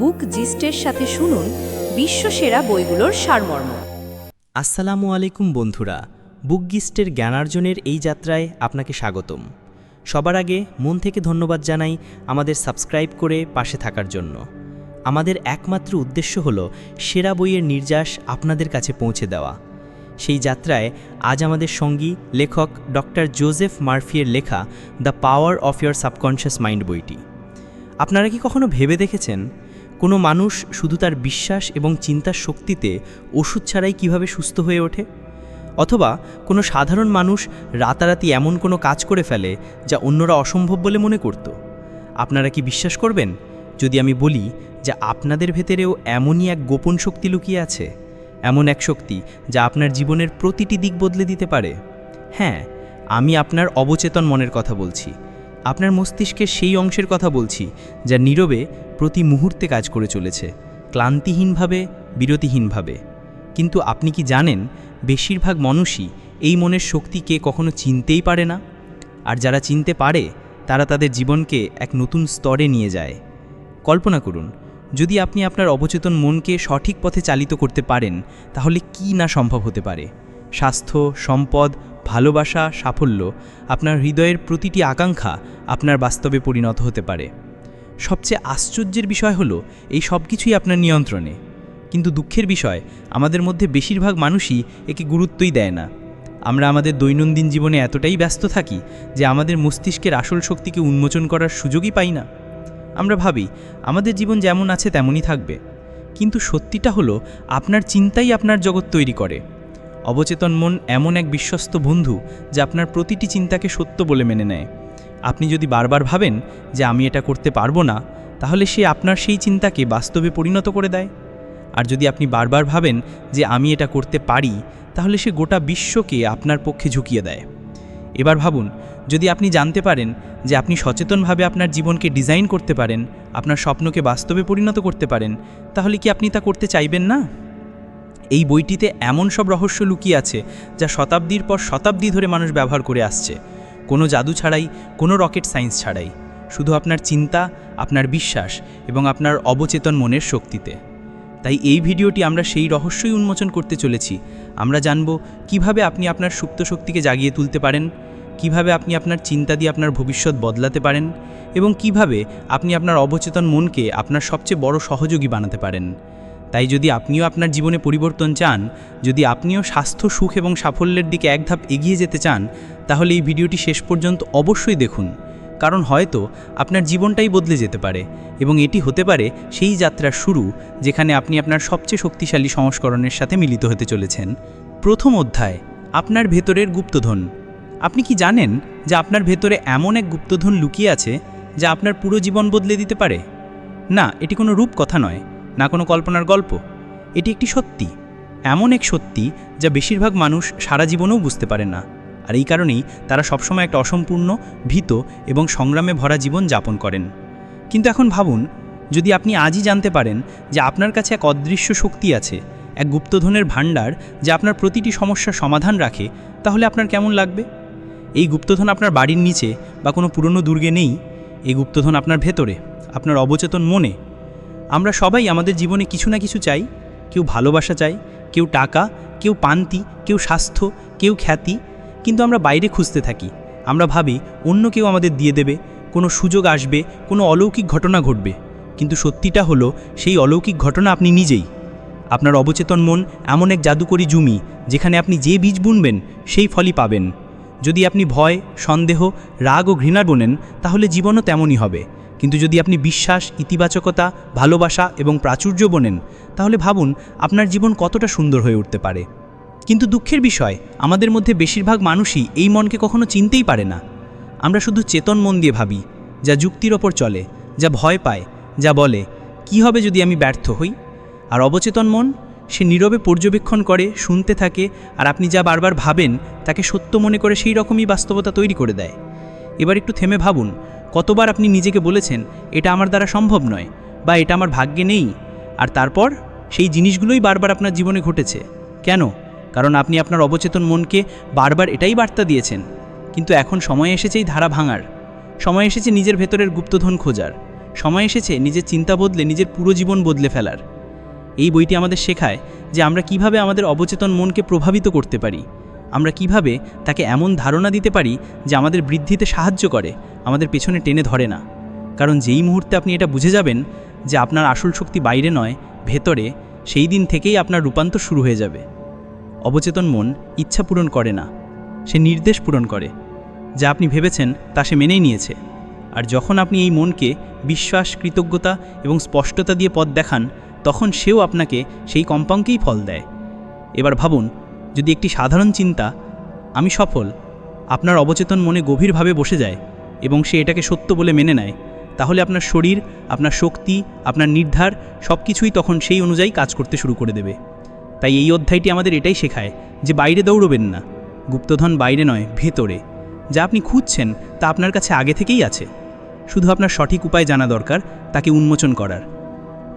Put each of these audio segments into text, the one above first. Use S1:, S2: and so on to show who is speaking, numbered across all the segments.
S1: বুক জিস্টের সাথে শুনুন বিশ্বসেরা বইগুলোর সারমর্ম।
S2: আসসালামু আলাইকুম বন্ধুরা বুকগিস্টের জ্ঞানার্জনের এই যাত্রায় আপনাকে স্বাগতম। সবার আগে মন থেকে ধন্যবাদ জানাই আমাদের সাবস্ক্রাইব করে পাশে থাকার জন্য। আমাদের একমাত্র উদ্দেশ্য হল সেরা বইয়ের নির্যাস আপনাদের কাছে পৌঁছে দেওয়া। সেই যাত্রায় আজ আমাদের সঙ্গী, লেখক ডক্টর জোজেফ মার্ফিয়ের লেখা the power of your subconscious mind বইটি। আপনারা কি কখনো ভেবে দেখেছেন কোনো মানুষ শুধু তার বিশ্বাস এবং চিন্তার শক্তিতে ওষুধ ছাড়াই কীভাবে সুস্থ হয়ে ওঠে? অথবা কোনো সাধারণ মানুষ রাতারাতি এমন কোনো কাজ করে ফেলে যা অন্যরা অসম্ভব বলে মনে করত? আপনারা কি বিশ্বাস করবেন? যদি আমি বলি যে আপনাদের ভেতরেও এমনই এক গোপন শক্তি লুকিয়ে আছে, এমন এক শক্তি যা আপনার জীবনের প্রতিটি দিক বদলে দিতে পারে? হ্যাঁ আমি আপনার অবচেতন মনের কথা বলছি। আপনার মস্তিষ্কের সেই অংশের কথা বলছি, যা নীরবে প্রতি মুহূর্তে কাজ করে চলেছে, ক্লান্তিহীনভাবে, বিরতিহীনভাবে। কিন্তু আপনি কি জানেন, বেশিরভাগ মানুষই এই মনের শক্তিকে কখনো চিনতেই পারে না? আর যারা চিনতে পারে, তারা তাদের জীবনকে এক নতুন স্তরে নিয়ে যায়। কল্পনা করুন, যদি আপনি আপনার অবচেতন মনকে সঠিক পথে চালিত করতে পারেন, তাহলে কি না সম্ভব হতে পারে? স্বাস্থ্য, সম্পদ ভালোবাসা, সাফল্য আপনার হৃদয়ের প্রতিটি আকাঙ্ক্ষা আপনার বাস্তবে পরিণত হতে পারে। সবচেয়ে আশ্চর্যের বিষয় হলো, এই সব কিছুই আপনার নিয়ন্ত্রণে। কিন্তু দুঃখের বিষয়, আমাদের মধ্যে বেশিরভাগ মানুষই একে গুরুত্বই দেয় না। আমরা আমাদের দৈনন্দিন জীবনে এতটাই ব্যস্ত থাকি যে আমাদের মস্তিষ্কের আসল শক্তিকে উন্মোচন করার সুযোগই পাই না। আমরা ভাবি, আমাদের জীবন যেমন আছে তেমনই থাকবে। কিন্তু সত্যিটা হলো, আপনার চিন্তাই আপনার জগৎ তৈরি করে। অবচেতন মন এমন এক বিশ্বস্ত বন্ধু যা আপনার প্রতিটি চিন্তাকে সত্য বলে মেনে নেয়। আপনি যদি বারবার ভাবেন যে আমি এটা করতে পারব না, তাহলে সে আপনার সেই চিন্তাকে বাস্তবে পরিণত করে দেয়। আর যদি আপনি বারবার ভাবেন যে আমি এটা করতে পারি, তাহলে সে গোটা বিশ্বকে আপনার পক্ষে ঝুঁকিয়ে দেয়। এবার ভাবুন, যদি আপনি জানতে পারেন যে আপনি সচেতনভাবে আপনার জীবনকে ডিজাইন করতে পারেন, আপনার স্বপ্নকে বাস্তবে পরিণত করতে পারেন, তাহলে কি আপনি তা করতে চাইবেন না? এই বইটিতে এমন সব রহস্য লুকিয়ে আছে যা শতাব্দীর পর শতাব্দী ধরে মানুষ ব্যবহার করে আসছে। কোনো জাদু ছাড়াই, কোনো রকেট সায়েন্স ছাড়াই। শুধু আপনার চিন্তা, আপনার বিশ্বাস এবং আপনার অবচেতন মনের শক্তিতে। তাই এই ভিডিওটি আমরা সেই রহস্যই উন্মোচন করতে চলেছি। আমরা জানব কীভাবে আপনি আপনার সুপ্ত শক্তিকে জাগিয়ে তুলতে পারেন, কীভাবে আপনি আপনার চিন্তা দিয়ে আপনার ভবিষ্যৎ বদলাতে পারেন এবং কীভাবে আপনি আপনার অবচেতন মনকে আপনার সবচেয়ে বড় সহযোগী বানাতে পারেন। তাই যদি আপনিও আপনার জীবনে পরিবর্তন চান, যদি আপনিও স্বাস্থ্য, সুখ এবং সাফল্যের দিকে এক ধাপ এগিয়ে যেতে চান, তাহলে এই ভিডিওটি শেষ পর্যন্ত অবশ্যই দেখুন। কারণ হয়তো আপনার জীবনটাই বদলে যেতে পারে এবং এটি হতে পারে সেই যাত্রার শুরু যেখানে আপনি আপনার সবচেয়ে শক্তিশালী সংস্করণের সাথে মিলিত হতে চলেছেন। প্রথম অধ্যায়, আপনার ভেতরের গুপ্তধন। আপনি কি জানেন যে আপনার ভেতরে এমন এক গুপ্তধন লুকিয়ে আছে যা আপনার পুরো জীবন বদলে দিতে পারে? না, এটি কোনো রূপ কথা নয়। না কোনো কল্পনার গল্প? এটি একটি সত্যি। এমন এক সত্যি যা বেশিরভাগ মানুষ সারা জীবনেও বুঝতে পারে না। আর এই কারণেই তারা সবসময় একটা অসম্পূর্ণ, ভীত এবং সংগ্রামে ভরা জীবন যাপন করেন। কিন্তু এখন ভাবুন, যদি আপনি আজই জানতে পারেন যে আপনার কাছে এক অদৃশ্য শক্তি আছে, এক গুপ্তধনের ভাণ্ডার যা আপনার প্রতিটি সমস্যার সমাধান রাখে, তাহলে আপনার কেমন লাগবে? এই গুপ্তধন আপনার বাড়ির নিচে বা কোনো পুরনো দুর্গে নেই। এই গুপ্তধন আপনার ভেতরে, আপনার অবচেতন মনে আমরা সবাই আমাদের জীবনে কিছু না কিছু চাই। কেউ ভালোবাসা চাই, কেউ টাকা, কেউ পান্তি, কেউ স্বাস্থ্য, কেউ খ্যাতি। কিন্তু আমরা বাইরে খুঁজতে থাকি। আমরা ভাবি, অন্য কেউ আমাদের দিয়ে দেবে, কোনো সুযোগ আসবে, কোনো অলৌকিক ঘটনা ঘটবে। কিন্তু সত্যিটা হলো, সেই অলৌকিক ঘটনা আপনি নিজেই। আপনার অবচেতন মন এমন এক জাদুকরি জমি, যেখানে আপনি যে বীজ বুনবেন, সেই ফলই পাবেন। যদি আপনি ভয়, সন্দেহ, রাগ ও ঘৃণা বোনেন, তাহলে জীবনও তেমনই হবে। কিন্তু যদি আপনি বিশ্বাস, ইতিবাচকতা, ভালোবাসা এবং প্রাচুর্য বোনেন, তাহলে ভাবুন আপনার জীবন কতটা সুন্দর হয়ে উঠতে পারে। কিন্তু দুঃখের বিষয়, আমাদের মধ্যে বেশিরভাগ মানুষই এই মনকে কখনো চিনতেই পারে না। আমরা শুধু চেতন মন দিয়ে ভাবি, যা যুক্তির ওপর চলে, যা ভয় পায়, যা বলে, কি হবে যদি আমি ব্যর্থ হই? আর অবচেতন মন, সে নীরবে পর্যবেক্ষণ করে, শুনতে থাকে, আর আপনি যা বারবার ভাবেন, তাকে সত্য মনে করে সেই রকমই বাস্তবতা তৈরি করে দেয়। এবার একটু থেমে ভাবুন, কতবার আপনি নিজেকে বলেছেন, এটা আমার দ্বারা সম্ভব নয় বা এটা আমার ভাগ্যে নেই আর তারপর, সেই জিনিসগুলোই বারবার আপনার জীবনে ঘটেছে। কেন? কারণ আপনি আপনার অবচেতন মনকে বারবার এটাই বার্তা দিয়েছেন। কিন্তু এখন সময় এসেছে এই ধারা ভাঙার। সময় এসেছে নিজের ভেতরের গুপ্তধন খোঁজার। সময় এসেছে নিজের চিন্তা বদলে নিজের পুরো জীবন বদলে ফেলার। এই বইটি আমাদের শেখায় যে আমরা কীভাবে আমাদের অবচেতন মনকে প্রভাবিত করতে পারি। আমরা কীভাবে তাকে এমন ধারণা দিতে পারি যে আমাদের বৃদ্ধিতে সাহায্য করে, আমাদের পেছনে টেনে ধরে না? কারণ যেই মুহূর্তে আপনি এটা বুঝে যাবেন যে আপনার আসল শক্তি বাইরে নয়, ভেতরে, সেই দিন থেকেই আপনার রূপান্তর শুরু হয়ে যাবে। অবচেতন মন ইচ্ছা পূরণ করে না, সে নির্দেশ পূরণ করে, যা আপনি ভেবেছেন তা সে মেনেই নিয়েছে। আর যখন আপনি এই মনকে বিশ্বাস, কৃতজ্ঞতা এবং স্পষ্টতা দিয়ে পথ দেখান, তখন সেও আপনাকে সেই কম্পাঙ্কেই ফল দেয়। এবার ভাবুন যদি একটি সাধারণ চিন্তা, আমি সফল, আপনার অবচেতন মনে গভীরভাবে বসে যায় এবং সে এটাকে সত্য বলে মেনে নেয়, তাহলে আপনার শরীর, আপনার শক্তি, আপনার নির্ধার সব কিছুই তখন সেই অনুযায়ী কাজ করতে শুরু করে দেবে। তাই এই অধ্যায়টি আমাদের এটাই শেখায় যে বাইরে দৌড়বেন না, গুপ্তধন বাইরে নয়, ভেতরে। যা আপনি খুঁজছেন, তা আপনার কাছে আগে থেকেই আছে। শুধু আপনার সঠিক উপায় জানা দরকার, তাকে উন্মোচন করার।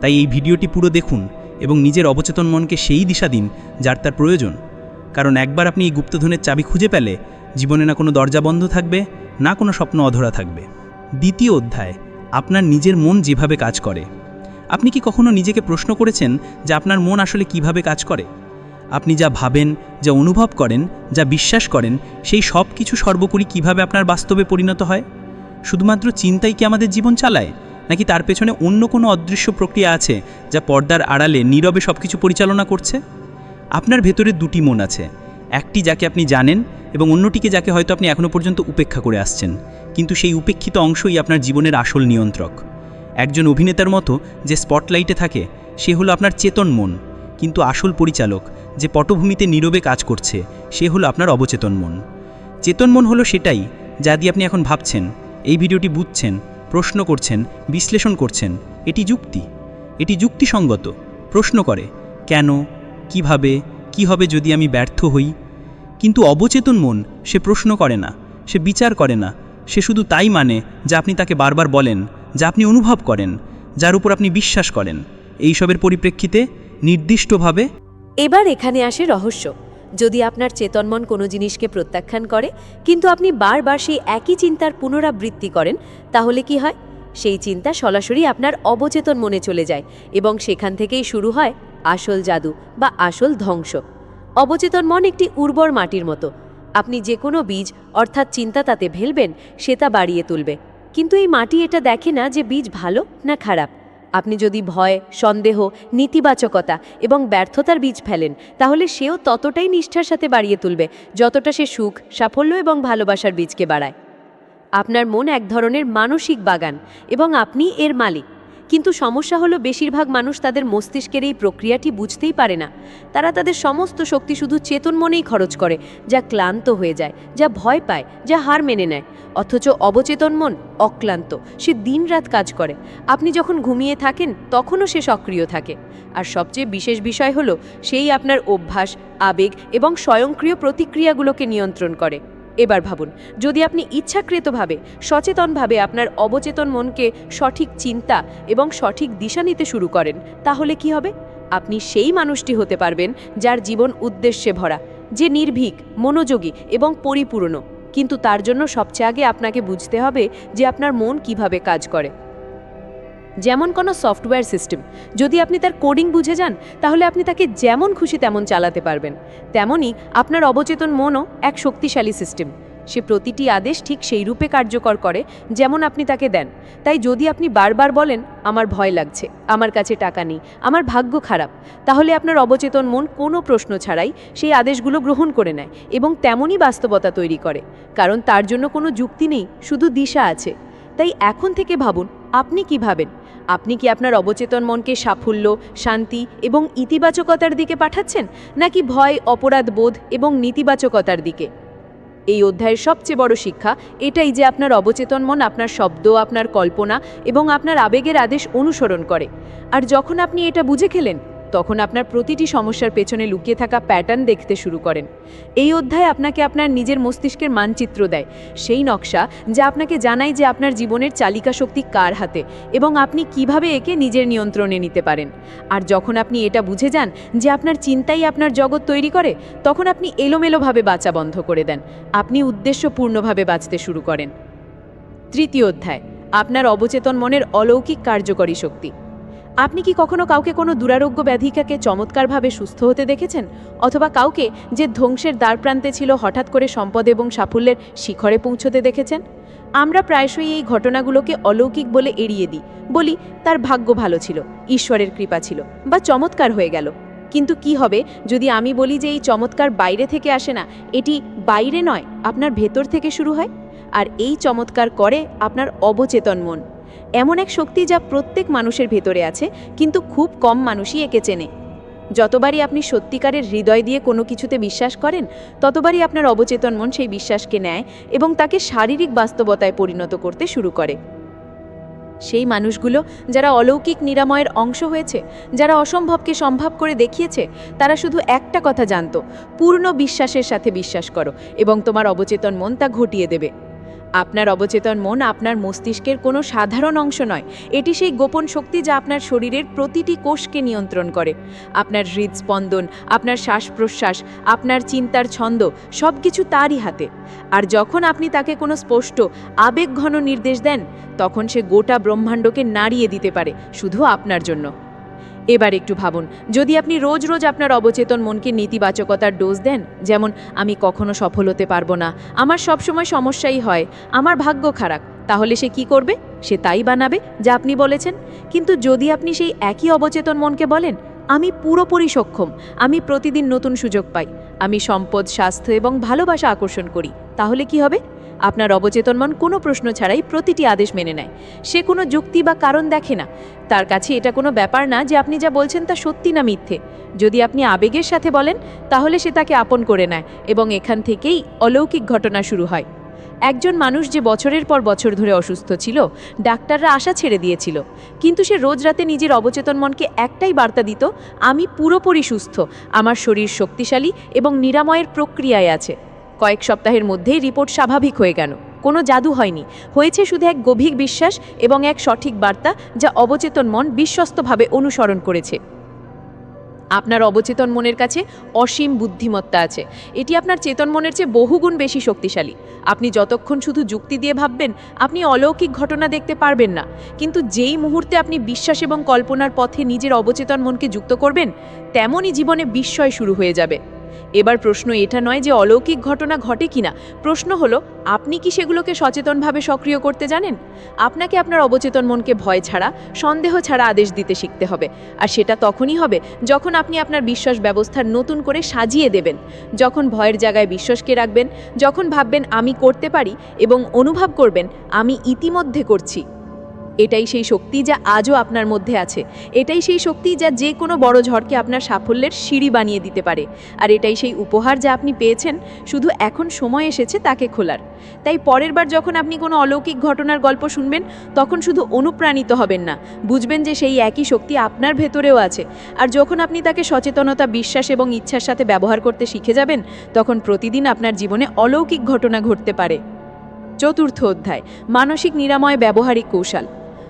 S2: তাই এই ভিডিওটি পুরো দেখুন এবং নিজের অবচেতন মনকে সেই দিশা দিন, যার তার প্রয়োজন। কারণ একবার আপনি এই গুপ্তধনের চাবি খুঁজে পেলে জীবনে না কোনো দরজা বন্ধ থাকবে, না কোনো স্বপ্ন অধরা থাকবে। দ্বিতীয় অধ্যায়, আপনার নিজের মন যেভাবে কাজ করে। আপনি কি কখনো নিজেকে প্রশ্ন করেছেন যে আপনার মন আসলে কীভাবে কাজ করে? আপনি যা ভাবেন, যা অনুভব করেন, যা বিশ্বাস করেন, সেই সব কিছু সর্বোপরি কীভাবে আপনার বাস্তবে পরিণত হয়? শুধুমাত্র চিন্তাই কি আমাদের জীবন চালায়, নাকি তার পেছনে অন্য কোনো অদৃশ্য প্রক্রিয়া আছে যা পর্দার আড়ালে নীরবে সব কিছু পরিচালনা করছে? আপনার ভেতরে দুটি মন আছে। একটি যাকে আপনি জানেন এবং অন্যটিকে যাকে হয়তো আপনি এখনও পর্যন্ত উপেক্ষা করে আসছেন। কিন্তু সেই উপেক্ষিত অংশই আপনার জীবনের আসল নিয়ন্ত্রক। একজন অভিনেতার মতো যে স্পটলাইটে থাকে, সে হলো আপনার চেতন মন। কিন্তু আসল পরিচালক, যে পটভূমিতে নীরবে কাজ করছে, সে হলো আপনার অবচেতন মন। চেতন মন হলো সেটাই, যা দিয়ে আপনি এখন ভাবছেন, এই ভিডিওটি বুঝছেন, প্রশ্ন করছেন, বিশ্লেষণ করছেন, এটি যুক্তি। এটি যুক্তিসঙ্গত। প্রশ্ন করে, কেন কীভাবে, কি হবে যদি আমি ব্যর্থ হই? কিন্তু অবচেতন মন, সে প্রশ্ন করে না, সে বিচার করে না, সে শুধু তাই মানে যা আপনি তাকে বারবার বলেন, যা আপনি অনুভব করেন, যার উপর আপনি বিশ্বাস করেন। এইসবের পরিপ্রেক্ষিতে নির্দিষ্টভাবে
S3: এবার এখানে আসে রহস্য। যদি আপনার চেতনমন কোনো জিনিসকে প্রত্যাখ্যান করে, কিন্তু আপনি বারবার সেই একই চিন্তার পুনরাবৃত্তি করেন, তাহলে কি হয়? সেই চিন্তা সরাসরি আপনার অবচেতন মনে চলে যায় এবং সেখান থেকেই শুরু হয় আসল জাদু বা আসল ধ্বংস। অবচেতন মন একটি উর্বর মাটির মতো। আপনি যে কোনো বীজ, অর্থাৎ চিন্তা তাতে ভেলবেন, সে তা বাড়িয়ে তুলবে। কিন্তু এই মাটি এটা দেখে না যে বীজ ভালো না খারাপ। আপনি যদি ভয়, সন্দেহ, নেতিবাচকতা এবং ব্যর্থতার বীজ ফেলেন, তাহলে সেও ততটাই নিষ্ঠার সাথে বাড়িয়ে তুলবে, যতটা সে সুখ, সাফল্য এবং ভালোবাসার বীজকে বাড়ায়। আপনার মন এক ধরনের মানসিক বাগান এবং আপনি এর মালিক। কিন্তু সমস্যা হলো বেশিরভাগ মানুষ তাদের মস্তিষ্কের এই প্রক্রিয়াটি বুঝতেই পারে না। তারা তাদের সমস্ত শক্তি শুধু চেতন মনেই খরচ করে, যা ক্লান্ত হয়ে যায়, যা ভয় পায়, যা হার মেনে নেয়। অথচ অবচেতন মন অক্লান্ত, সে দিনরাত কাজ করে। আপনি যখন ঘুমিয়ে থাকেন, তখনও সে সক্রিয় থাকে। আর সবচেয়ে বিশেষ বিষয় হলো, সেই আপনার অভ্যাস, আবেগ এবং স্বয়ংক্রিয় প্রতিক্রিয়াগুলোকে নিয়ন্ত্রণ করে। এবার ভাবুন, যদি আপনি ইচ্ছাকৃতভাবে, সচেতনভাবে আপনার অবচেতন মনকে সঠিক চিন্তা এবং সঠিক দিশা নিতে শুরু করেন, তাহলে কি হবে? আপনি সেই মানুষটি হতে পারবেন যার জীবন উদ্দেশ্যে ভরা, যে নির্ভীক, মনোযোগী এবং পরিপূর্ণ। কিন্তু তার জন্য সবচেয়ে আগে আপনাকে বুঝতে হবে যে আপনার মন কীভাবে কাজ করে। যেমন কোনো সফটওয়্যার সিস্টেম। যদি আপনি তার কোডিং বুঝে যান, তাহলে আপনি তাকে যেমন খুশি তেমন চালাতে পারবেন। তেমনই আপনার অবচেতন মনও এক শক্তিশালী সিস্টেম। সে প্রতিটি আদেশ ঠিক সেই রূপে কার্যকর করে যেমন আপনি তাকে দেন। তাই যদি আপনি বারবার বলেন, আমার ভয় লাগছে, আমার কাছে টাকা নেই, আমার ভাগ্য খারাপ, তাহলে আপনার অবচেতন মন কোনো প্রশ্ন ছাড়াই সেই আদেশগুলো গ্রহণ করে নেয় এবং তেমনই বাস্তবতা তৈরি করে। কারণ তার জন্য কোনো যুক্তি নেই, শুধু দিশা আছে। তাই এখন থেকে ভাবুন, আপনি কি ভাবেন? আপনি কি আপনার অবচেতন মনকে সাফল্য, শান্তি এবং ইতিবাচকতার দিকে পাঠাচ্ছেন, নাকি ভয়, অপরাধ বোধ এবং নেতিবাচকতার দিকে? এই অধ্যায়ের সবচেয়ে বড় শিক্ষা এটাই যে আপনার অবচেতন মন আপনার শব্দ, আপনার কল্পনা এবং আপনার আবেগের আদেশ অনুসরণ করে। আর যখন আপনি এটা বুঝে খেলেন তখন আপনার প্রতিটি সমস্যার পেছনে লুকিয়ে থাকা প্যাটার্ন দেখতে শুরু করেন। এই অধ্যায় আপনাকে আপনার নিজের মস্তিষ্কের মানচিত্র দেয়। সেই নকশা যা আপনাকে জানায় যে আপনার জীবনের চালিকা শক্তি কার হাতে এবং আপনি কীভাবে একে নিজের নিয়ন্ত্রণে নিতে পারেন। আর যখন আপনি এটা বুঝে যান যে আপনার চিন্তাই আপনার জগৎ তৈরি করে, তখন আপনি এলোমেলোভাবে বাঁচা বন্ধ করে দেন। আপনি উদ্দেশ্যপূর্ণভাবে বাঁচতে শুরু করেন। তৃতীয় অধ্যায়, আপনার অবচেতন মনের অলৌকিক কার্যকরী শক্তি। আপনি কি কখনো কাউকে কোনো দুরারোগ্য ব্যাধিকাকে চমৎকারভাবে সুস্থ হতে দেখেছেন? অথবা কাউকে যে ধ্বংসের দ্বারপ্রান্তে ছিল হঠাৎ করে সম্পদ এবং সাফল্যের শিখরে পৌঁছতে দেখেছেন? আমরা প্রায়শই এই ঘটনাগুলোকে অলৌকিক বলে এড়িয়ে দিই, বলি, তার ভাগ্য ভালো ছিল, ঈশ্বরের কৃপা ছিল, বা চমৎকার হয়ে গেল। কিন্তু কি হবে যদি আমি বলি যে এই চমৎকার বাইরে থেকে আসে না, এটি বাইরে নয়, আপনার ভেতর থেকে শুরু হয়? আর এই চমৎকার করে আপনার অবচেতন মন। এমন এক শক্তি যা প্রত্যেক মানুষের ভেতরে আছে, কিন্তু খুব কম মানুষই একে চেনে। যতবারই আপনি সত্যিকারের হৃদয় দিয়ে কোনো কিছুতে বিশ্বাস করেন, ততবারই আপনার অবচেতন মন সেই বিশ্বাসকে নেয় এবং তাকে শারীরিক বাস্তবতায় পরিণত করতে শুরু করে। সেই মানুষগুলো যারা অলৌকিক নিরাময়ের অংশ হয়েছে, যারা অসম্ভবকে সম্ভব করে দেখিয়েছে, তারা শুধু একটা কথা জানত, পূর্ণ বিশ্বাসের সাথে বিশ্বাস করো এবং তোমার অবচেতন মন তা ঘটিয়ে দেবে। আপনার অবচেতন মন আপনার মস্তিষ্কের কোনো সাধারণ অংশ নয়। এটি সেই গোপন শক্তি যা আপনার শরীরের প্রতিটি কোষকে নিয়ন্ত্রণ করে। আপনার হৃদস্পন্দন, আপনার শ্বাস প্রশ্বাস আপনার চিন্তার ছন্দ সব কিছু তারই হাতে। আর যখন আপনি তাকে কোনো স্পষ্ট, আবেগঘন নির্দেশ দেন, তখন সে গোটা ব্রহ্মাণ্ডকে নাড়িয়ে দিতে পারে, শুধু আপনার জন্য। এবার একটু ভাবুন, যদি আপনি রোজ রোজ আপনার অবচেতন মনকে নেতিবাচকতার ডোজ দেন, যেমন, আমি কখনো সফল হতে পারব না, আমার সবসময় সমস্যাই হয়, আমার ভাগ্য খারাপ, তাহলে সে কি করবে? সে তাই বানাবে, যা আপনি বলেছেন। কিন্তু যদি আপনি সেই একই অবচেতন মনকে বলেন, আমি পুরোপুরি সক্ষম, আমি প্রতিদিন নতুন সুযোগ পাই, আমি সম্পদ, স্বাস্থ্য এবং ভালোবাসা আকর্ষণ করি, তাহলে কি হবে? আপনার অবচেতন মন কোনো প্রশ্ন ছাড়াই প্রতিটি আদেশ মেনে নেয়। সে কোনো যুক্তি বা কারণ দেখে না। তার কাছে এটা কোনো ব্যাপার না যে আপনি যা বলছেন তা সত্যি না মিথ্যে। যদি আপনি আবেগের সাথে বলেন, তাহলে সে তাকে আপন করে নেয় এবং এখান থেকেই অলৌকিক ঘটনা শুরু হয়। একজন মানুষ যে বছরের পর বছর ধরে অসুস্থ ছিল, ডাক্তাররা আশা ছেড়ে দিয়েছিল। কিন্তু সে রোজ রাতে নিজের অবচেতন মনকে একটাই বার্তা দিত, আমি পুরোপুরি সুস্থ, আমার শরীর শক্তিশালী এবং নিরাময়ের প্রক্রিয়ায় আছে। কয়েক সপ্তাহের মধ্যেই রিপোর্ট স্বাভাবিক হয়ে গেল। কোনো জাদু হয়নি। হয়েছে শুধু এক গভীর বিশ্বাস এবং এক সঠিক বার্তা যা অবচেতন মন বিশ্বস্তভাবে অনুসরণ করেছে। আপনার অবচেতন মনের কাছে অসীম বুদ্ধিমত্তা আছে। এটি আপনার চেতন মনের চেয়ে বহুগুণ বেশি শক্তিশালী। আপনি যতক্ষণ শুধু যুক্তি দিয়ে ভাববেন, আপনি অলৌকিক ঘটনা দেখতে পারবেন না। কিন্তু যেই মুহূর্তে আপনি বিশ্বাস এবং কল্পনার পথে নিজের অবচেতন মনকে যুক্ত করবেন, তেমনই জীবনে বিস্ময় শুরু হয়ে যাবে। এবার প্রশ্ন এটা নয় যে অলৌকিক ঘটনা ঘটে কিনা। প্রশ্ন হলো, আপনি কি সেগুলোকে সচেতনভাবে সক্রিয় করতে জানেন? আপনাকে আপনার অবচেতন মনকে ভয় ছাড়া, সন্দেহ ছাড়া আদেশ দিতে শিখতে হবে। আর সেটা তখনই হবে যখন আপনি আপনার বিশ্বাস ব্যবস্থার নতুন করে সাজিয়ে দেবেন। যখন ভয়ের জায়গায় বিশ্বাসকে রাখবেন, যখন ভাববেন আমি করতে পারি এবং অনুভব করবেন, আমি ইতিমধ্যে করছি। এটাই সেই শক্তি যা আজও আপনার মধ্যে আছে। এটাই সেই শক্তি যা যে কোনো বড় ঝড়কে আপনার সাফল্যের সিঁড়ি বানিয়ে দিতে পারে। আর এটাই সেই উপহার যা আপনি পেয়েছেন, শুধু এখন সময় এসেছে তাকে খোলার। তাই পরের বার যখন আপনি কোনো অলৌকিক ঘটনার গল্প শুনবেন, তখন শুধু অনুপ্রাণিত হবেন না। বুঝবেন যে সেই একই শক্তি আপনার ভেতরেও আছে। আর যখন আপনি তাকে সচেতনতা, বিশ্বাস এবং ইচ্ছার সাথে ব্যবহার করতে শিখে যাবেন, তখন প্রতিদিন আপনার জীবনে অলৌকিক ঘটনা ঘটতে পারে। চতুর্থ অধ্যায়, মানসিক নিরাময় ব্যবহারিক কৌশল।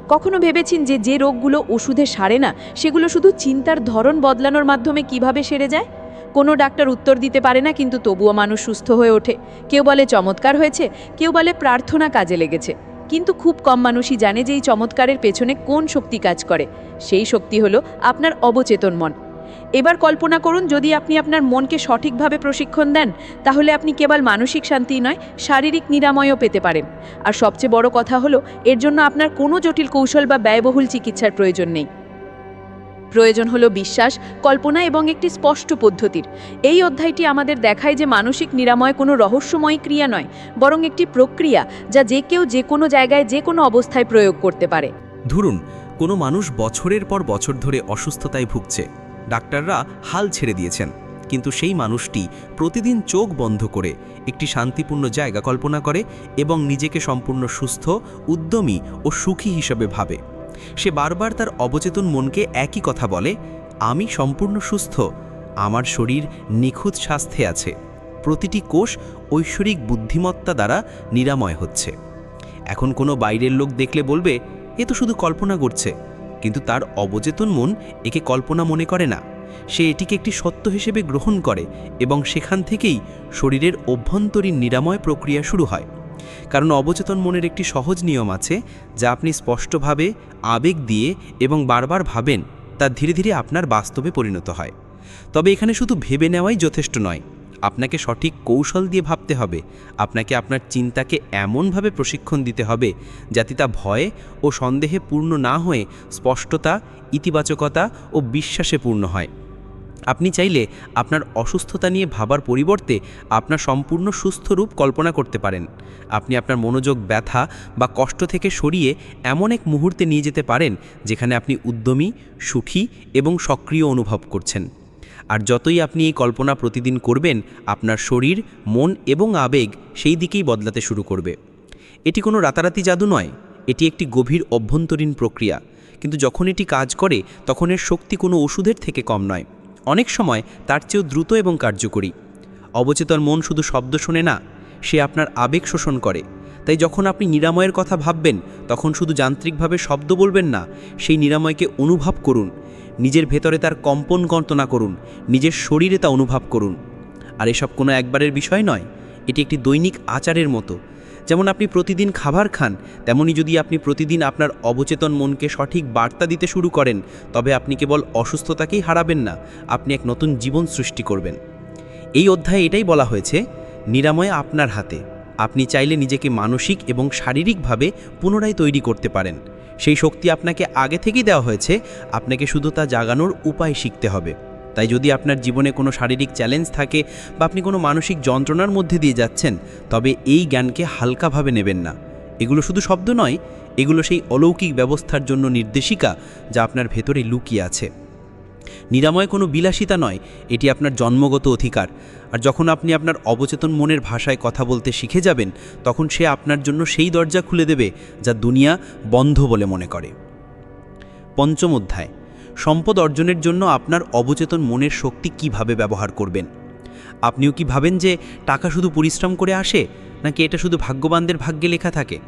S3: কখনো ভেবেছেন যে যে রোগগুলো ওষুধে সারে না, সেগুলো শুধু চিন্তার ধরন বদলানোর মাধ্যমে কীভাবে সেরে যায়? কোনো ডাক্তার উত্তর দিতে পারে না, কিন্তু তবুও মানুষ সুস্থ হয়ে ওঠে। কেউ বলে চমৎকার হয়েছে, কেউ বলে প্রার্থনা কাজে লেগেছে। কিন্তু খুব কম মানুষই জানে যে এই চমৎকারের পেছনে কোন শক্তি কাজ করে। সেই শক্তি হলো আপনার অবচেতন মন। এবার কল্পনা করুন, যদি আপনি আপনার মনকে সঠিকভাবে প্রশিক্ষণ দেন, তাহলে আপনি কেবল মানসিক শান্তি নয়, শারীরিক নিরাময়ও পেতে পারেন। আর সবচেয়ে বড় কথা হলো, এর জন্য আপনার কোনো জটিল কৌশল বা ব্যয়বহুল চিকিৎসার প্রয়োজন নেই। প্রয়োজন হলো বিশ্বাস, কল্পনা এবং একটি স্পষ্ট পদ্ধতির। এই অধ্যায়টি আমাদের দেখায় যে মানসিক নিরাময় কোনো রহস্যময় ক্রিয়া নয়, বরং একটি প্রক্রিয়া যা যে কেউ যে কোনো জায়গায় যে কোনো অবস্থায় প্রয়োগ করতে পারে।
S4: ধরুন, কোনো মানুষ বছরের পর বছর ধরে অসুস্থতায় ভুগছে। ডাক্তাররা হাল ছেড়ে দিয়েছেন। কিন্তু সেই মানুষটি প্রতিদিন চোখ বন্ধ করে একটি শান্তিপূর্ণ জায়গা কল্পনা করে এবং নিজেকে সম্পূর্ণ সুস্থ, উদ্যমী ও সুখী হিসেবে ভাবে। সে বারবার তার অবচেতন মনকে একই কথা বলে, আমি সম্পূর্ণ সুস্থ, আমার শরীর নিখুঁত স্বাস্থ্যে আছে, প্রতিটি কোষ ঐশ্বরিক বুদ্ধিমত্তা দ্বারা নিরাময় হচ্ছে। এখন কোনো বাইরের লোক দেখলে বলবে, এ তো শুধু কল্পনা করছে। কিন্তু তার অবচেতন মন একে কল্পনা মনে করে না। সে এটিকে একটি সত্য হিসেবে গ্রহণ করে এবং সেখান থেকেই শরীরের অভ্যন্তরীণ নিরাময় প্রক্রিয়া শুরু হয়। কারণ অবচেতন মনের একটি সহজ নিয়ম আছে, যা আপনি স্পষ্টভাবে আবেগ দিয়ে এবং বারবার ভাবেন, তা ধীরে ধীরে আপনার বাস্তবে পরিণত হয়। তবে এখানে শুধু ভেবে নেওয়াই যথেষ্ট নয়। আপনাকে সঠিক কৌশল দিয়ে ভাবতে হবে। আপনাকে আপনার চিন্তাকে এমনভাবে প্রশিক্ষণ দিতে হবে যাতে তা ভয়ে ও সন্দেহে পূর্ণ না হয়ে স্পষ্টতা, ইতিবাচকতা ও বিশ্বাসে পূর্ণ হয়। আপনি চাইলে আপনার অসুস্থতা নিয়ে ভাবার পরিবর্তে আপনার সম্পূর্ণ সুস্থ রূপ কল্পনা করতে পারেন। আপনি আপনার মনোযোগ ব্যথা বা কষ্ট থেকে সরিয়ে এমন এক মুহূর্তে নিয়ে যেতে পারেন যেখানে আপনি উদ্যমী, সুখী এবং সক্রিয় অনুভব করছেন। আর যতই আপনি এই কল্পনা প্রতিদিন করবেন, আপনার শরীর, মন এবং আবেগ সেই দিকেই বদলাতে শুরু করবে। এটি কোনো রাতারাতি জাদু নয়, এটি একটি গভীর অভ্যন্তরীণ প্রক্রিয়া। কিন্তু যখন এটি কাজ করে, তখন এর শক্তি কোনো ওষুধের থেকে কম নয়। অনেক সময় তার চেয়েও দ্রুত এবং কার্যকরী। অবচেতন মন শুধু শব্দ শোনে না, সে আপনার আবেগ শোষণ করে। তাই যখন আপনি নিরাময়ের কথা ভাববেন, তখন শুধু যান্ত্রিকভাবে শব্দ বলবেন না, সেই নিরাময়কে অনুভব করুন। নিজের ভেতরে তার কম্পন গণনা করুন, নিজের শরীরে তা অনুভব করুন। আর এসব কোনো একবারের বিষয় নয়, এটি একটি দৈনিক আচারের মতো। যেমন আপনি প্রতিদিন খাবার খান, তেমনি যদি আপনি প্রতিদিন আপনার অবচেতন মনকে সঠিক বার্তা দিতে শুরু করেন, তবে আপনি কেবল অসুস্থতাকেই হারাবেন না, আপনি এক নতুন জীবন সৃষ্টি করবেন। এই অধ্যায়ে এটাই বলা হয়েছে, নিরাময় আপনার হাতে। আপনি চাইলে নিজেকে মানসিক এবং শারীরিকভাবে পুনরায় তৈরি করতে পারেন। সেই শক্তি আপনাকে আগে থেকেই দেওয়া হয়েছে, আপনাকে শুধু তা জাগানোর উপায় শিখতে হবে। তাই যদি আপনার জীবনে কোনো শারীরিক চ্যালেঞ্জ থাকে বা আপনি কোনো মানসিক যন্ত্রণার মধ্যে দিয়ে যাচ্ছেন, তবে এই জ্ঞানকে হালকাভাবে নেবেন না। এগুলো শুধু শব্দ নয়, এগুলো সেই অলৌকিক ব্যবস্থার জন্য নির্দেশিকা যা আপনার ভেতরে লুকিয়ে আছে। নিরাময় কোনো বিলাসিতা নয়, এটি আপনার জন্মগত অধিকার। আর যখন আপনি আপনার অবচেতন মনের ভাষায় কথা বলতে শিখে যাবেন, তখন সে আপনার জন্য সেই দরজা খুলে দেবে যা দুনিয়া বন্ধ বলে মনে করে। পঞ্চম অধ্যায়। সম্পদ অর্জনের জন্য আপনার অবচেতন মনের শক্তি কীভাবে ব্যবহার করবেন? আপনিও কি ভাবেন যে টাকা শুধু পরিশ্রম করে আসে, নাকি এটা শুধু ভাগ্যবানদের ভাগ্যে লেখা থাকে?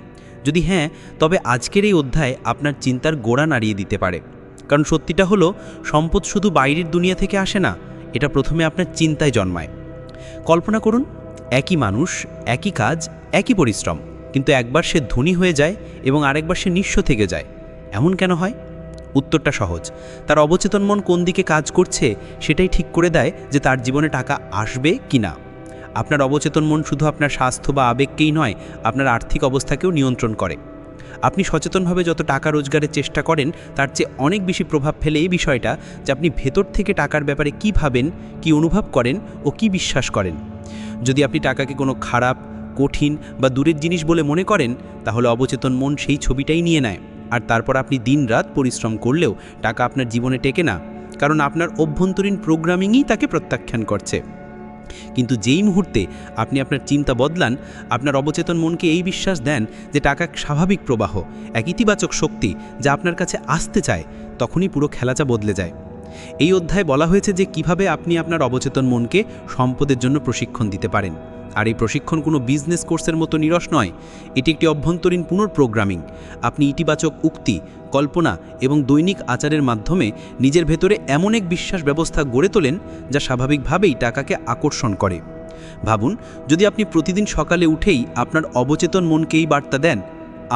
S4: যদি হ্যাঁ তবে আজকের এই অধ্যায় আপনার চিন্তার গোড়া নাড়িয়ে দিতে পারে। কারণ সত্যিটা হলো, সম্পদ শুধু বাইরের দুনিয়া থেকে আসে না, এটা প্রথমে আপনার চিন্তায় জন্মায়। কল্পনা করুন, একই মানুষ, একই কাজ, একই পরিশ্রম, কিন্তু একবার সে ধনী হয়ে যায় এবং আরেকবার সে নিঃস্ব থেকে যায়। এমন কেন হয়? উত্তরটা সহজ। তার অবচেতন মন কোন দিকে কাজ করছে সেটাই ঠিক করে দেয় যে তার জীবনে টাকা আসবে কি না। আপনার অবচেতন মন শুধু আপনার স্বাস্থ্য বা আবেগকেই নয়, আপনার আর্থিক অবস্থাকেও নিয়ন্ত্রণ করে। আপনি সচেতনভাবে যত টাকা রোজগারের চেষ্টা করেন, তার চেয়ে অনেক বেশি প্রভাব ফেলে এই বিষয়টা যে আপনি ভেতর থেকে টাকার ব্যাপারে কি ভাবেন, কি অনুভব করেন ও কি বিশ্বাস করেন। যদি আপনি টাকাকে কোনো খারাপ, কঠিন বা দূরের জিনিস বলে মনে করেন, তাহলে অবচেতন মন সেই ছবিটাই নিয়ে নেয়। আর তারপর আপনি দিনরাত পরিশ্রম করলেও টাকা আপনার জীবনে টেকে না, কারণ আপনার অভ্যন্তরীণ প্রোগ্রামিংই তাকে প্রত্যাখ্যান করছে। কিন্তু যেই মুহূর্তে আপনি আপনার চিন্তা বদলান, আপনার অবচেতন মনকে এই বিশ্বাস দেন যে টাকা এক স্বাভাবিক প্রবাহ, এক ইতিবাচক শক্তি যা আপনার কাছে আসতে চায়, তখনই পুরো খেলাচা বদলে যায়। এই অধ্যায়ে বলা হয়েছে যে কীভাবে আপনি আপনার অবচেতন মনকে সম্পদের জন্য প্রশিক্ষণ দিতে পারেন। আর এই প্রশিক্ষণ কোনো বিজনেস কোর্সের মতো নিরস নয়, এটি একটি অভ্যন্তরীণ পুনর্প্রোগ্রামিং। আপনি ইতিবাচক উক্তি কল্পনা এবং দৈনিক আচারের মাধ্যমে নিজের ভেতরে এমন এক বিশ্বাস ব্যবস্থা গড়ে তোলেন যা স্বাভাবিকভাবেই টাকাকে আকর্ষণ করে। ভাবুন, যদি আপনি প্রতিদিন সকালে উঠেই আপনার অবচেতন মনকেই বার্তা দেন,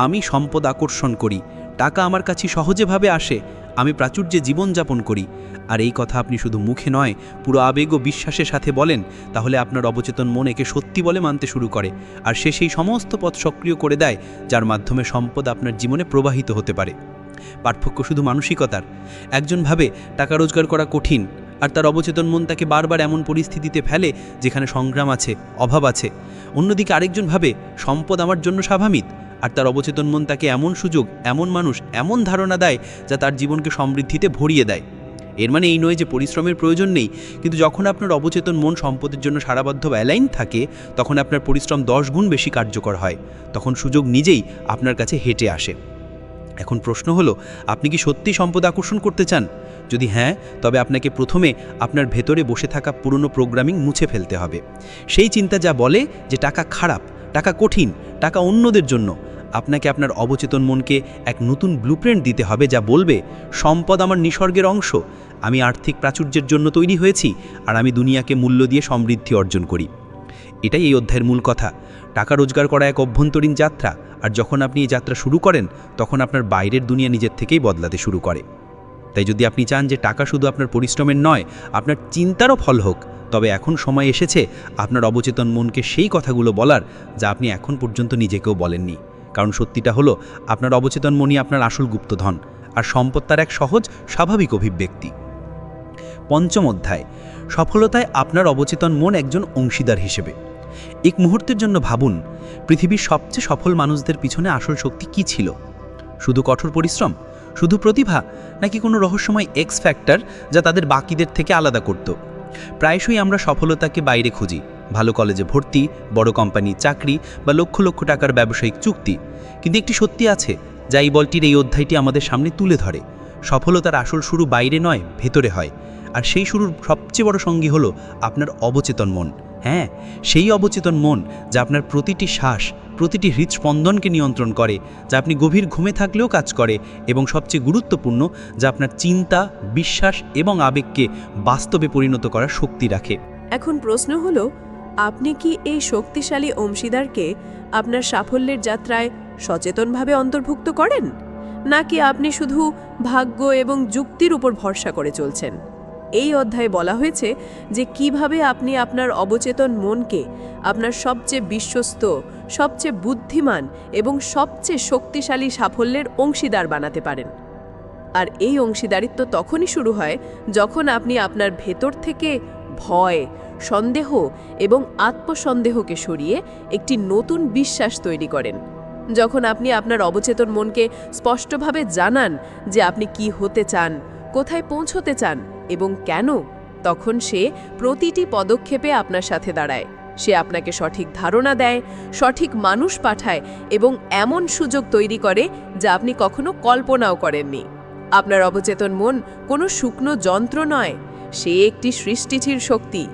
S4: আমি সম্পদ আকর্ষণ করি, টাকা আমার কাছে সহজেভাবে আসে, আমি প্রাচুর্যে জীবনযাপন করি। আর এই কথা আপনি শুধু মুখে নয়, পুরো আবেগ ও বিশ্বাসের সাথে বলেন, তাহলে আপনার অবচেতন মন একে সত্যি বলে মানতে শুরু করে, আর সে সেই সমস্ত পথ সক্রিয় করে দেয়, যার মাধ্যমে সম্পদ আপনার জীবনে প্রবাহিত হতে পারে। পার্থক্য শুধু মানসিকতার। একজন ভাবে, টাকা রোজগার করা কঠিন, আর তার অবচেতন মন তাকে বারবার এমন পরিস্থিতিতে ফেলে, যেখানে সংগ্রাম আছে, অভাব আছে। অন্যদিকে আরেকজন ভাবে, সম্পদ আমার জন্য স্বাভাবিক, আর তার অবচেতন মন তাকে এমন সুযোগ, এমন মানুষ, এমন ধারণা দেয়, যা তার জীবনকে সমৃদ্ধিতে ভরিয়ে দেয়। এর মানে এই নয় যে পরিশ্রমের প্রয়োজন নেই, কিন্তু যখন আপনার অবচেতন মন সম্পদের জন্য সারাবদ্ধ অ্যালাইন থাকে, তখন আপনার পরিশ্রম দশ গুণ বেশি কার্যকর হয়। তখন সুযোগ নিজেই আপনার কাছে হেঁটে আসে। এখন প্রশ্ন হলো, আপনি কি সত্যি সম্পদ আকর্ষণ করতে চান? যদি হ্যাঁ তবে আপনাকে প্রথমে আপনার ভেতরে বসে থাকা পুরনো প্রোগ্রামিং মুছে ফেলতে হবে। সেই চিন্তা যা বলে যে টাকা খারাপ, টাকা কঠিন, টাকা অন্যদের জন্য, আপনাকে আপনার অবচেতন মনকে এক নতুন ব্লুপ্রিন্ট দিতে হবে যা বলবে, সম্পদ আমার নিসর্গের অংশ, আমি আর্থিক প্রাচুর্যের জন্য তৈরি হয়েছি, আর আমি দুনিয়াকে মূল্য দিয়ে সমৃদ্ধি অর্জন করি। এটাই এই অধ্যায়ের মূল কথা। টাকা রোজগার করা এক অভ্যন্তরীণ যাত্রা, আর যখন আপনি এই যাত্রা শুরু করেন, তখন আপনার বাইরের দুনিয়া নিজের থেকেই বদলাতে শুরু করে। তাই যদি আপনি চান যে টাকা শুধু আপনার পরিশ্রমের নয়, আপনার চিন্তারও ফল হোক, তবে এখন সময় এসেছে আপনার অবচেতন মনকে সেই কথাগুলো বলার যা আপনি এখন পর্যন্ত নিজেকেও বলেননি। কারণ সত্যিটা হলো, আপনার অবচেতন মনই আপনার আসল গুপ্তধন, আর সম্পদ তার এক সহজ, স্বাভাবিক অভিব্যক্তি। পঞ্চম অধ্যায়, সফলতায় আপনার অবচেতন মন একজন অংশীদার হিসেবে। এক মুহূর্তের জন্য ভাবুন, পৃথিবীর সবচেয়ে সফল মানুষদের পিছনে আসল শক্তি কি ছিল? শুধু কঠোর পরিশ্রম, শুধু প্রতিভা, নাকি কোনো রহস্যময় এক্স ফ্যাক্টর যা তাদের বাকিদের থেকে আলাদা করত? প্রায়শই আমরা সফলতাকে বাইরে খুঁজি, ভালো কলেজে ভর্তি, বড় কোম্পানির চাকরি বা লক্ষ লক্ষ টাকার ব্যবসায়িক চুক্তি। কিন্তু একটি সত্যি আছে, যা এই বলটির এই অধ্যায়টি আমাদের সামনে তুলে ধরে। সফলতার আসল শুরু বাইরে নয়, ভেতরে হয়। আর সেই শুরুর সবচেয়ে বড় সঙ্গী হলো আপনার অবচেতন মন। হ্যাঁ সেই অবচেতন মন যা আপনার প্রতিটি শ্বাস, প্রতিটি হৃদস্পন্দনকে নিয়ন্ত্রণ করে, যা আপনি গভীর ঘুমে থাকলেও কাজ করে এবং সবচেয়ে গুরুত্বপূর্ণ, যা আপনার চিন্তা, বিশ্বাস এবং আবেগকে বাস্তবে পরিণত করার শক্তি রাখে।
S3: এখন প্রশ্ন হলো, আপনি কি এই শক্তিশালী অংশীদারকে আপনার সাফল্যের যাত্রায় সচেতনভাবে অন্তর্ভুক্ত করেন? নাকি আপনি শুধু ভাগ্য এবং যুক্তির উপর ভরসা করে চলছেন? এই অধ্যায়ে বলা হয়েছে যে কীভাবে আপনি আপনার অবচেতন মনকে, আপনার সবচেয়ে বিশ্বস্ত, সবচেয়ে বুদ্ধিমান এবং সবচেয়ে শক্তিশালী সাফল্যের অংশীদার বানাতে পারেন। আর এই অংশীদারিত্ব তখনই শুরু হয় যখন আপনি আপনার ভেতর থেকে ভয়, সন্দেহ এবং আত্মসন্দেহকে সরিয়ে একটি নতুন বিশ্বাস তৈরি করেন। যখন আপনি আপনার অবচেতন মনকে স্পষ্টভাবে জানান যে আপনি কি হতে চান কোথায় পৌঁছতে চান এবং কেন, তখন সে প্রতিটি পদক্ষেপে আপনার সাথে দাঁড়ায়। সে আপনাকে সঠিক ধারণা দেয়, সঠিক মানুষ পাঠায় এবং এমন সুযোগ তৈরি করে যা আপনি কখনো কল্পনাও করেননি। আপনার অবচেতন মন কোনো শুকনো যন্ত্র নয়, সে একটি সৃষ্টিচির শক্তি।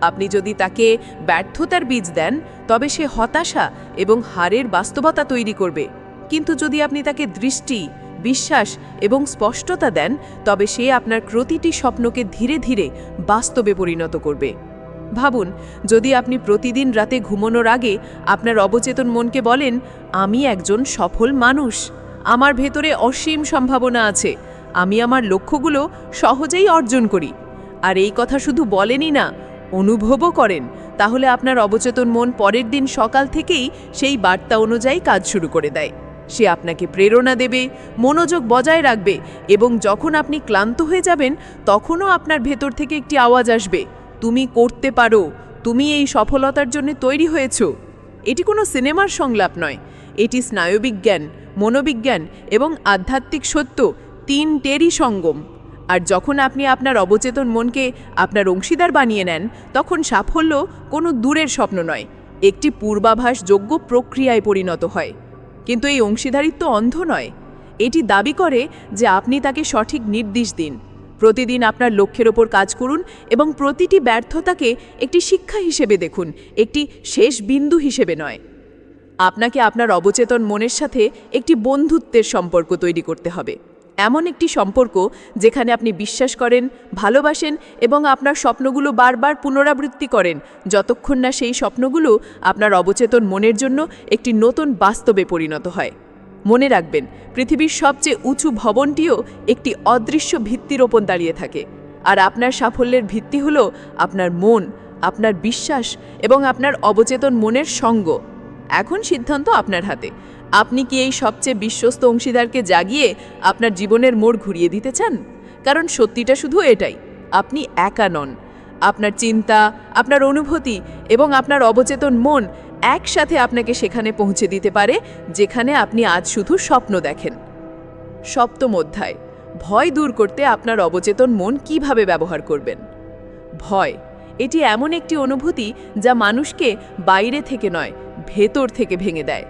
S3: আপনি যদি তাকে ব্যর্থতার বীজ দেন, তবে সে হতাশা এবং হারের বাস্তবতা তৈরি করবে। কিন্তু যদি আপনি তাকে দৃষ্টি বিশ্বাস এবং স্পষ্টতা দেন, তবে সে আপনার প্রতিটি স্বপ্নকে ধীরে ধীরে বাস্তবে পরিণত করবে। ভাবুন, যদি আপনি প্রতিদিন রাতে ঘুমানোর আগে আপনার অবচেতন মনকে বলেন, আমি একজন সফল মানুষ, আমার ভেতরে অসীম সম্ভাবনা আছে, আমি আমার লক্ষ্যগুলো সহজেই অর্জন করি। আর এই কথা শুধু বলেনই না, অনুভবও করেন, তাহলে আপনার অবচেতন মন পরের দিন সকাল থেকেই সেই বার্তা অনুযায়ী কাজ শুরু করে দেয়। সে আপনাকে প্রেরণা দেবে, মনোযোগ বজায় রাখবে এবং যখন আপনি ক্লান্ত হয়ে যাবেন, তখনও আপনার ভেতর থেকে একটি আওয়াজ আসবে, তুমি করতে পারো, তুমি এই সফলতার জন্য তৈরি হয়েছ। এটি কোনো সিনেমার সংলাপ নয়, এটি স্নায়ুবিজ্ঞান মনোবিজ্ঞান এবং আধ্যাত্মিক সত্য, তিনটেরই সঙ্গম। আর যখন আপনি আপনার অবচেতন মনকে আপনার অংশীদার বানিয়ে নেন, তখন সাফল্য কোনো দূরের স্বপ্ন নয়, একটি পূর্বাভাসযোগ্য প্রক্রিয়ায় পরিণত হয়। কিন্তু এই অংশীদারিত্ব অন্ধ নয়। এটি দাবি করে যে আপনি তাকে সঠিক নির্দেশ দিন। প্রতিদিন আপনার লক্ষ্যের ওপর কাজ করুন এবং প্রতিটি ব্যর্থতাকে একটি শিক্ষা হিসেবে দেখুন, একটি শেষ বিন্দু হিসেবে নয়। আপনাকে আপনার অবচেতন মনের সাথে একটি বন্ধুত্বের সম্পর্ক তৈরি করতে হবে। এমন একটি সম্পর্ক যেখানে আপনি বিশ্বাস করেন, ভালোবাসেন এবং আপনার স্বপ্নগুলো বারবার পুনরাবৃত্তি করেন। যতক্ষণ না সেই স্বপ্নগুলো আপনার অবচেতন মনের জন্য একটি নতুন বাস্তবে পরিণত হয়। মনে রাখবেন, পৃথিবীর সবচেয়ে উঁচু ভবনটিও একটি অদৃশ্য ভিত্তির ওপর দাঁড়িয়ে থাকে। আর আপনার সাফল্যের ভিত্তি হল আপনার মন, আপনার বিশ্বাস এবং আপনার অবচেতন মনের সঙ্গ। এখন সিদ্ধান্ত আপনার হাতে। আপনি কি এই সবচেয়ে বিশ্বস্ত অংশীদারকে জাগিয়ে আপনার জীবনের মোড় ঘুরিয়ে দিতে চান? কারণ সত্যিটা শুধু এটাই, আপনি একা নন। আপনার চিন্তা, আপনার অনুভূতি এবং আপনার অবচেতন মন একসাথে আপনাকে সেখানে পৌঁছে দিতে পারে, যেখানে আপনি আজ শুধু স্বপ্ন দেখেন। সপ্তম অধ্যায়, ভয় দূর করতে আপনার অবচেতন মন কীভাবে ব্যবহার করবেন? ভয়, এটি এমন একটি অনুভূতি যা মানুষকে বাইরে থেকে নয়, ভেতর থেকে ভেঙে দেয়।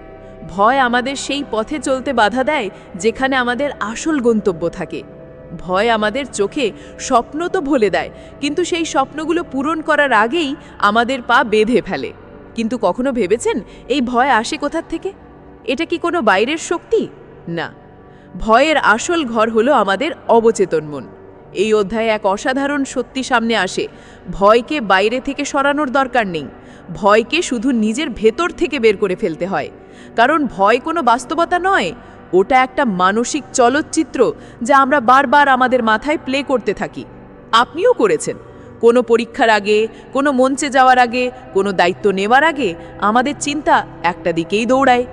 S3: ভয় আমাদের সেই পথে চলতে বাধা দেয় যেখানে আমাদের আসল গন্তব্য থাকে। ভয় আমাদের চোখে স্বপ্ন তো ভুলে দেয়, কিন্তু সেই স্বপ্নগুলো পূরণ করার আগেই আমাদের পা বেঁধে ফেলে। কিন্তু কখনো ভেবেছেন এই ভয় আসে কোথার থেকে? এটা কি কোনো বাইরের শক্তি? না। ভয়ের আসল ঘর হলো আমাদের অবচেতন মন। এই অধ্যায়ে এক অসাধারণ সত্যি সামনে আসে। ভয়কে বাইরে থেকে সরানোর দরকার নেই। ভয়কে শুধু নিজের ভেতর থেকে বের করে ফেলতে হয়। কারণ ভয় কোনো বাস্তবতা নয়। ওটা একটা মানসিক চলচ্চিত্র যা আমরা বারবার আমাদের মাথায় প্লে করতে থাকি। আপনিও করেছেন। কোনো পরীক্ষার আগে, কোনো মঞ্চে যাওয়ার আগে, কোনো দায়িত্ব নেওয়ার আগে আমাদের চিন্তা একটা দিকেই দৌড়ায়।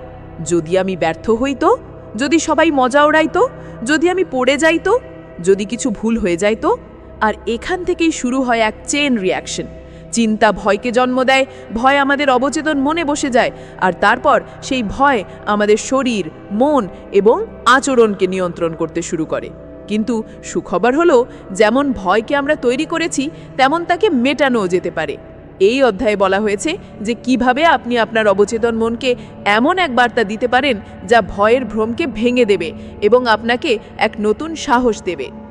S3: যদি আমি ব্যর্থ হই তো? যদি সবাই মজা ওড়াইতো যদি আমি পড়ে যাইতো যদি কিছু ভুল হয়ে যায় তো? আর এখান থেকেই শুরু হয় এক চেন রিয়াকশন চিন্তা ভয়কে জন্ম দেয়, ভয় আমাদের অবচেতন মনে বসে যায়, আর তারপর সেই ভয় আমাদের শরীর, মন এবং আচরণকে নিয়ন্ত্রণ করতে শুরু করে। কিন্তু সুখবর হলো, যেমন ভয়কে আমরা তৈরি করেছি, তেমন তাকে মেটানোও যেতে পারে। এই অধ্যায়ে বলা হয়েছে যে কীভাবে আপনি আপনার অবচেতন মনকে এমন এক বার্তা দিতে পারেন যা ভয়ের ভ্রমকে ভেঙে দেবে এবং আপনাকে এক নতুন সাহস দেবে।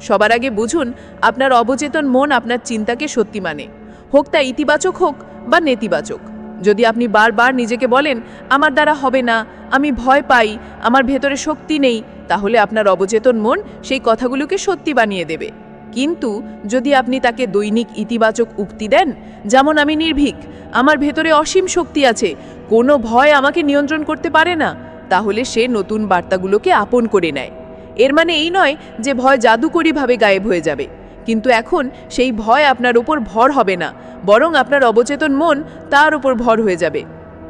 S3: সবার আগে বুঝুন, আপনার অবচেতন মন আপনার চিন্তাকে সত্যি মানে। হোক তা ইতিবাচক হোক বা নেতিবাচক। যদি আপনি বারবার নিজেকে বলেন, আমার দ্বারা হবে না, আমি ভয় পাই, আমার ভেতরে শক্তি নেই, তাহলে আপনার অবচেতন মন সেই কথাগুলোকে সত্যি বানিয়ে দেবে। কিন্তু যদি আপনি তাকে দৈনিক ইতিবাচক উক্তি দেন, যেমন, আমি নির্ভীক, আমার ভেতরে অসীম শক্তি আছে, কোনো ভয় আমাকে নিয়ন্ত্রণ করতে পারে না, তাহলে সে নতুন বার্তাগুলোকে আপন করে নেয়। এর মানে এই নয় যে ভয় জাদুকরীভাবে গায়েব হয়ে যাবে। কিন্তু এখন সেই ভয় আপনার উপর ভর হবে না, বরং আপনার অবচেতন মন তার উপর ভর হয়ে যাবে।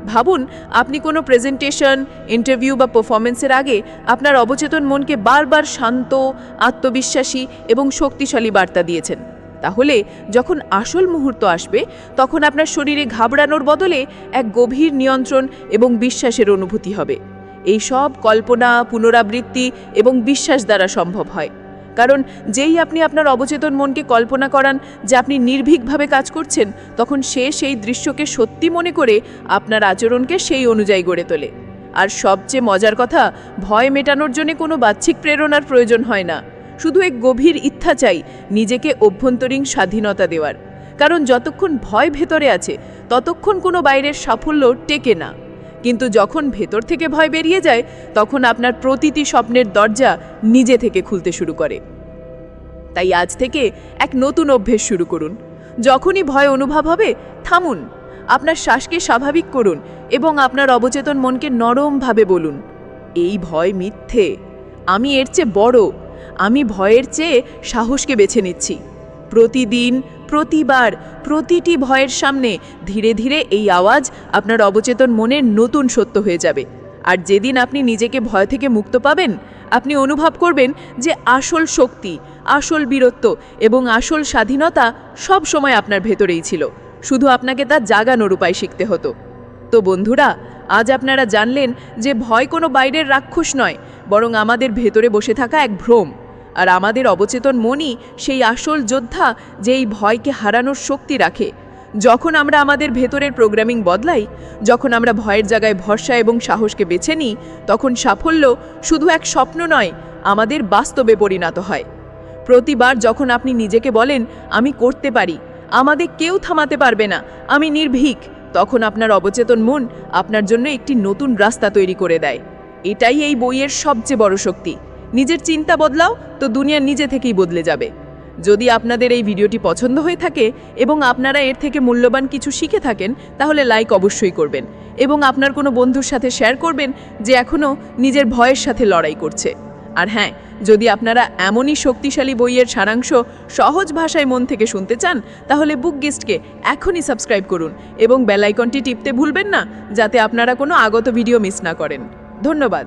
S3: ভাবুন, আপনি কোনো প্রেজেন্টেশন, ইন্টারভিউ বা পারফরমেন্সের আগে আপনার অবচেতন মনকে বারবার শান্ত, আত্মবিশ্বাসী এবং শক্তিশালী বার্তা দিয়েছেন। তাহলে যখন আসল মুহূর্ত আসবে, তখন আপনার শরীরে ঘাবড়ানোর বদলে এক গভীর নিয়ন্ত্রণ এবং বিশ্বাসের অনুভূতি হবে। এই সব কল্পনা, পুনরাবৃত্তি এবং বিশ্বাস দ্বারা সম্ভব হয়। কারণ যেই আপনি আপনার অবচেতন মনকে কল্পনা করান যে আপনি নির্ভীকভাবে কাজ করছেন, তখন সে সেই দৃশ্যকে সত্যি মনে করে আপনার আচরণকে সেই অনুযায়ী গড়ে তোলে। আর সবচেয়ে মজার কথা, ভয় মেটানোর জন্য কোনো বাহ্যিক প্রেরণার প্রয়োজন হয় না। শুধু এক গভীর ইচ্ছা চাই, নিজেকে অভ্যন্তরীণ স্বাধীনতা দেওয়ার। কারণ যতক্ষণ ভয় ভেতরে আছে, ততক্ষণ কোনো বাইরের সাফল্য টেকে না। কিন্তু যখন ভেতর থেকে ভয় বেরিয়ে যায়, তখন আপনার প্রতিটি স্বপ্নের দরজা নিজে থেকে খুলতে শুরু করে। তাই আজ থেকে এক নতুন অভ্যেস শুরু করুন। যখনই ভয় অনুভব হবে, থামুন। আপনার শ্বাসকে স্বাভাবিক করুন এবং আপনার অবচেতন মনকে নরমভাবে বলুন, এই ভয় মিথ্যে। আমি এর চেয়ে বড়। আমি ভয়ের চেয়ে সাহসকে বেছে নিচ্ছি। প্রতিদিন প্রতিবার, প্রতিটি ভয়ের সামনে ধীরে ধীরে এই আওয়াজ আপনার অবচেতন মনের নতুন সত্য হয়ে যাবে। আর যেদিন আপনি নিজেকে ভয় থেকে মুক্ত পাবেন, আপনি অনুভব করবেন যে আসল শক্তি, আসল বীরত্ব এবং আসল স্বাধীনতা সব সময় আপনার ভেতরেই ছিল। শুধু আপনাকে তা জাগানোর উপায় শিখতে হতো। তো বন্ধুরা, আজ আপনারা জানলেন যে ভয় কোনো বাইরের রাক্ষস নয়, বরং আমাদের ভেতরে বসে থাকা এক ভ্রম। আর আমাদের অবচেতন মনই সেই আসল যোদ্ধা যে এই ভয়কে হারানোর শক্তি রাখে। যখন আমরা আমাদের ভেতরের প্রোগ্রামিং বদলাই, যখন আমরা ভয়ের জায়গায় ভরসা এবং সাহসকে বেছে নিই, তখন সাফল্য শুধু এক স্বপ্ন নয়, আমাদের বাস্তবে পরিণত হয়। প্রতিবার যখন আপনি নিজেকে বলেন, আমি করতে পারি, আমাদের কেউ থামাতে পারবে না, আমি নির্ভীক, তখন আপনার অবচেতন মন আপনার জন্য একটি নতুন রাস্তা তৈরি করে দেয়। এটাই এই বইয়ের সবচেয়ে বড় শক্তি। নিজের চিন্তা বদলাও, তো দুনিয়া নিজে থেকেই বদলে যাবে। যদি আপনাদের এই ভিডিওটি পছন্দ হয়ে থাকে এবং আপনারা এর থেকে মূল্যবান কিছু শিখে থাকেন, তাহলে লাইক অবশ্যই করবেন এবং আপনার কোনো বন্ধুর সাথে শেয়ার করবেন যে এখনও নিজের ভয়ের সাথে লড়াই করছে। আর হ্যাঁ যদি আপনারা এমনই শক্তিশালী বইয়ের সারাংশ সহজ ভাষায় মন থেকে শুনতে চান, তাহলে বুক গিস্টকে এখনই সাবস্ক্রাইব করুন এবং বেলাইকনটি টিপতে ভুলবেন না, যাতে আপনারা কোনো আগত ভিডিও মিস না করেন। ধন্যবাদ।